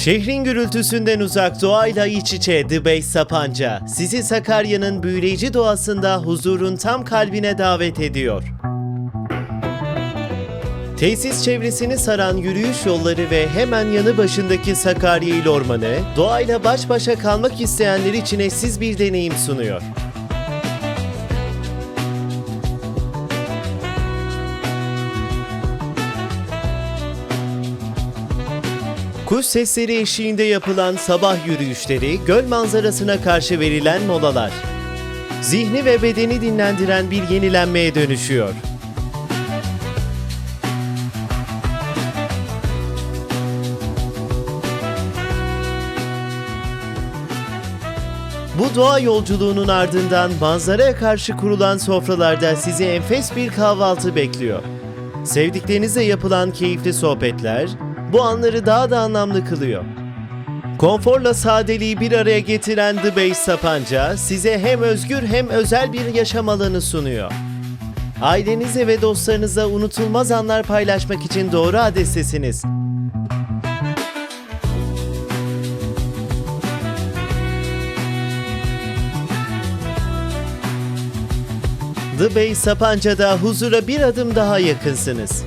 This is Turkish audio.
Şehrin gürültüsünden uzak doğayla iç içe The Base Sapanca, sizi Sakarya'nın büyüleyici doğasında huzurun tam kalbine davet ediyor. Tesis çevresini saran yürüyüş yolları ve hemen yanı başındaki Sakarya İl Ormanı, doğayla baş başa kalmak isteyenler için eşsiz bir deneyim sunuyor. Kuş sesleri eşliğinde yapılan sabah yürüyüşleri, göl manzarasına karşı verilen molalar. Zihni ve bedeni dinlendiren bir yenilenmeye dönüşüyor. Bu doğa yolculuğunun ardından manzaraya karşı kurulan sofralarda sizi enfes bir kahvaltı bekliyor. Sevdiklerinizle yapılan keyifli sohbetler bu anları daha da anlamlı kılıyor. Konforla sadeliği bir araya getiren The Base Sapanca size hem özgür hem özel bir yaşam alanı sunuyor. Ailenize ve dostlarınıza unutulmaz anlar paylaşmak için doğru adrestesiniz. The Base Sapanca'da huzura bir adım daha yakınsınız.